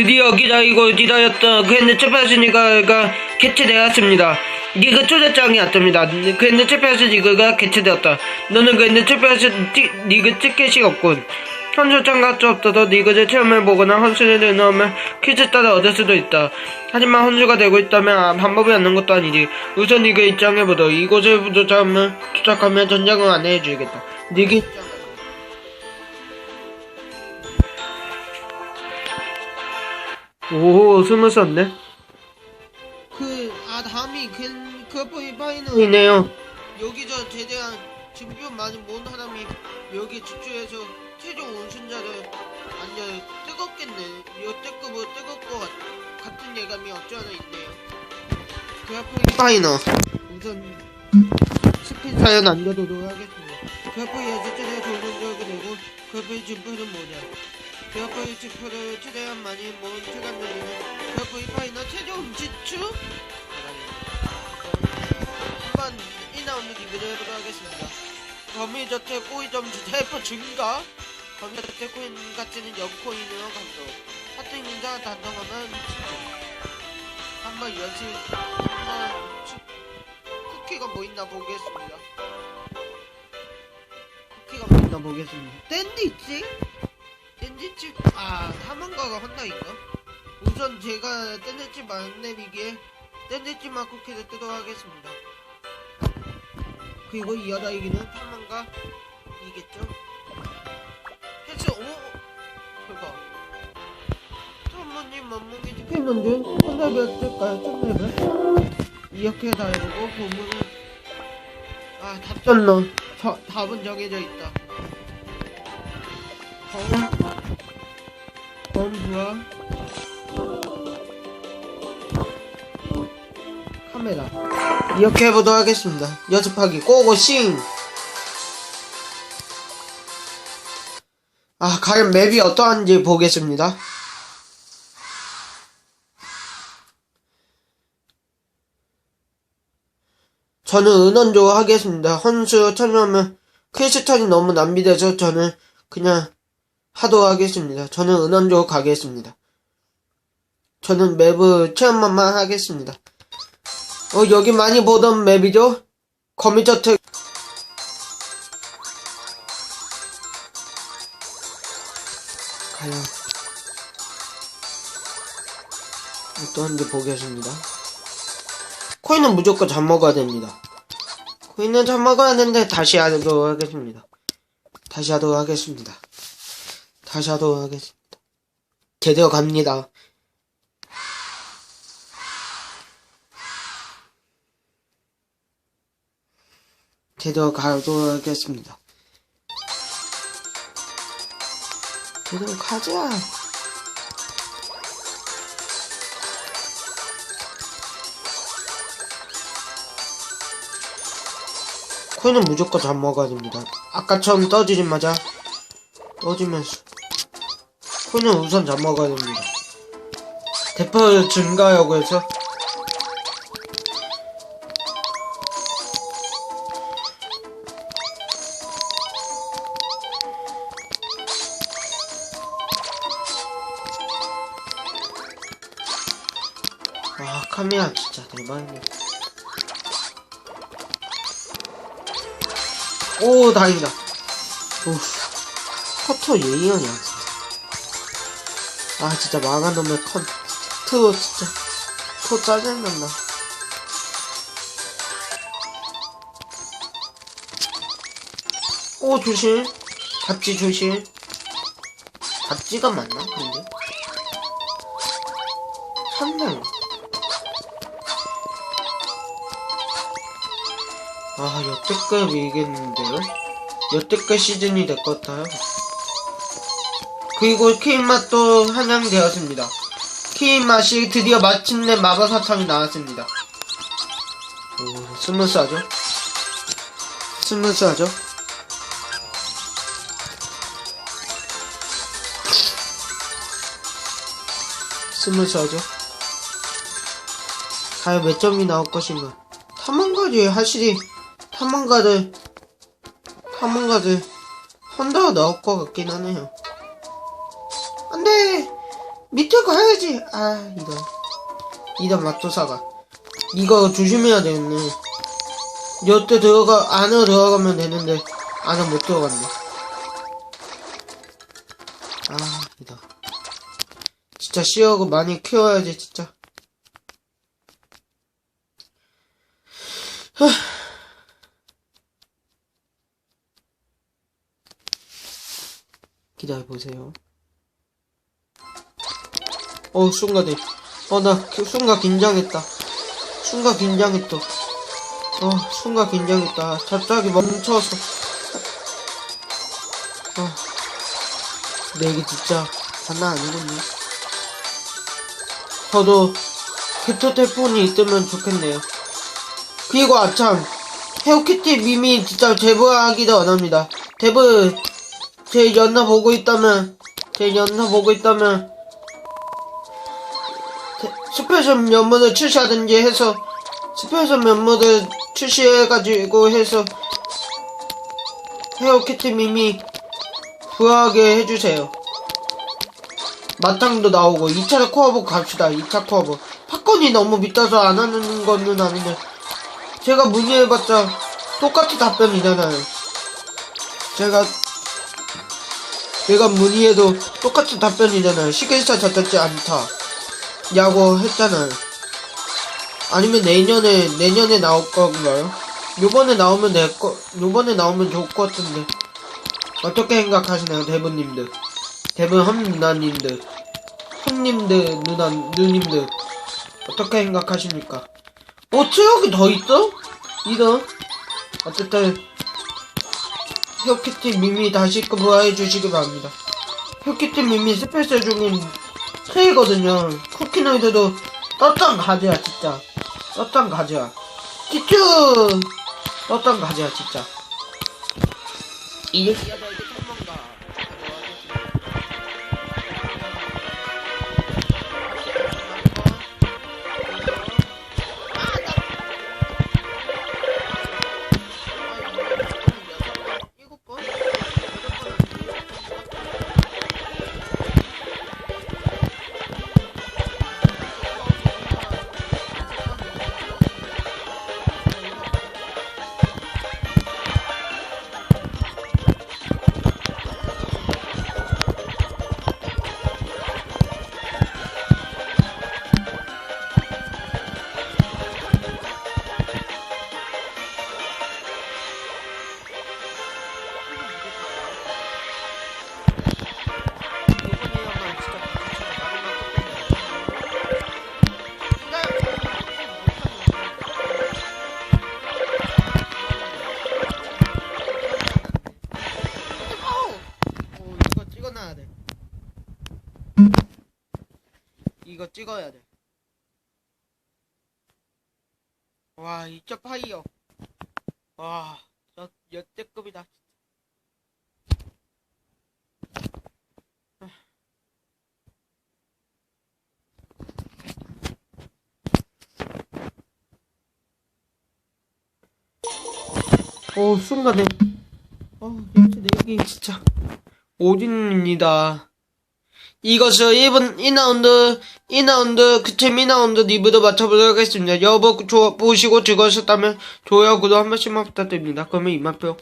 드디어 기다리고 기다렸던 그랜드 챔피언스 리그가 개최되었습니다. 리그 초대장이 왔답니다. 그랜드 챔피언스 리그가 개최되었다. 너는 그랜드 챔피언스 티- 리그 티켓이 없군. 선수 참가 수 없어서 리그를 체험해보거나 헌수를 넣으면 퀴즈 따라 얻을 수도 있다. 하지만 헌수가 되고 있다면 아, 방법이 없는 것도 아니지. 우선 리그 입장해보도록 이곳을 도착하면, 도착하면 전장을 안내해주겠다. 리그 입장. 오, 스무 썼네. 그, 아, 다음이 그, 그퍼이 파이널이네요. 여기 저 제대한 준비 많이 모은 사람이 여기 집중해서 최종 우승자를 완전 뜨겁겠네. 뜨거울 것 같, 같은 예감이 없지 않아 있네요. 그퍼이 파이널. 우선, 스킨 사연 남겨두도록 하겠습니다. 최대 좋은 적이 되고, 그퍼이 준비는 뭐냐. 그퍼이 지표를 최대한 많이 모은 최강자들은 그퍼이 파이널 최종 진출? 한번 1라운드 리뷰를 해보도록 하겠습니다. 거미저택 꼬이점 주테프 증가 거미저택 코인 가치는 0코인으로 감소 하트 인자 단정하면 한번 연습 한번 추- 쿠키가 뭐 있나 보겠습니다. 쿠키가 뭐 있나 보겠습니다. 샌드위치? 샌드위치 아 사망가가 헌나인가? 우선 제가 샌드위치 만내비기에 샌드위치만 쿠키를 뜯어 하겠습니다. 그리고 이어다 이기는 탐망가 이겠죠? 해치 오 대박 천문님 몸무게 집행론준 천레벨 뜰까요? 천레벨 이렇게 다 해보고 보면은 아 답전로 저, 답은 정해져 있다. 검 검부와 카메라 이렇게 해보도록 하겠습니다. 연습하기 고고싱! 아, 과연 맵이 어떠한지 보겠습니다. 저는 은원조 하겠습니다. 헌수 참여하면 크리스턴이 너무 낭비돼서 저는 그냥 하도록 하겠습니다. 저는 은원조 가겠습니다. 저는 맵을 체험만 하겠습니다. 어, 여기 많이 보던 맵이죠? 거미저택. 과연. 어떤지 보겠습니다. 코인은 무조건 잡 먹어야 됩니다. 코인은 잡 먹어야 되는데 다시 하도록 하겠습니다. 다시 하도록 하겠습니다. 다시 하도록 하겠습니다. 제대로 갑니다. 제대로 가도록 하겠습니다. 제대로 가자. 코인은 무조건 잡 먹어야 됩니다. 아까처럼 떠지자마자 떠지면서 코인은 우선 잡 먹어야 됩니다. 대포 증가하고 해서? 와 카메라 진짜 대박이네. 오 다행이다. 오 커터 예의연이야. 진짜 아 진짜 망한 놈의 커터 진짜. 코 짜증난다. 오 조심. 잡지 조심. 잡지가 맞나 근데? 한명. 아, 여태껏 이겠는데요? 여태껏 시즌이 될 것 같아요. 그리고 키인 맛도 한양되었습니다. 키인 맛이 드디어 마침내 마법 사탕이 나왔습니다. 오, 스무스하죠? 스무스하죠? 스무스하죠? 과연 몇 점이 나올 것인가? 탐험가지 확실히 탐험가들 탐험가들 혼다가 나올 것 같긴 하네요. 안돼 밑에 가야지. 아, 이런. 이런 마토사가. 이거 조심해야 되겠네. 여태 들어가, 안으로 들어가면 되는데, 안에 못 들어갔네. 아, 이다. 진짜 시어고 많이 키워야지, 진짜. 하. 기다려보세요. 어, 순간에. 어, 나그 순간 긴장했다. 순간 긴장했다. 어, 순간 긴장했다. 갑자기 멈춰서. 어. 근데 이게 진짜 장난 아니군요. 저도 태풍이 있으면 좋겠네요. 그리고 아참, 헤어키티 밈이 진짜 제보하기도 원합니다. 대부, 제 연나 보고 있다면, 제 연나 보고 있다면, 대- 스페셜 면모를 출시하든지 해서, 스페셜 면모를 출시해가지고 해서, 헤어키티 밈이 부하게 해주세요. 마탕도 나오고 2차 코어북 갑시다. 2차 코어북 팝콘이 너무 밑어서 안 하는 거는 아닌데 제가 문의해봤자 똑같은 답변이잖아요. 제가 제가 문의해도 똑같은 답변이잖아요. 시계차 잡혔지 않다 야고 했잖아요. 아니면 내년에 내년에 나올 건가요? 요번에 나오면 될거 요번에 나오면 좋을 것 같은데. 어떻게 생각하시나요 대부님들? 대부분 험누나님들. 형님들 누나 누님들. 어떻게 생각하십니까? 어 체력이 더 있어? 이런? 어쨌든 헬키티 미미 다시 부활해 주시기 바랍니다. 헬키티 미미 스페셜 중인 트이거든요. 쿠키노이드도 떴던 가지야 진짜. 떴던 가지야. 티슈 떴던 가지야 진짜. 이제 이거 찍어야 돼. 와, 2차 파이어. 와, 저 역대급이다. 오, 순간에. 어, 냄새 내기 진짜. 오진입니다. 이것을 1분 2라운드 2라운드 그챔 2라운드 리뷰도 맞춰보도록 하겠습니다. 여러분 조, 보시고 즐거우셨다면 좋아요 구독 한 번씩만 부탁드립니다. 그러면 이만표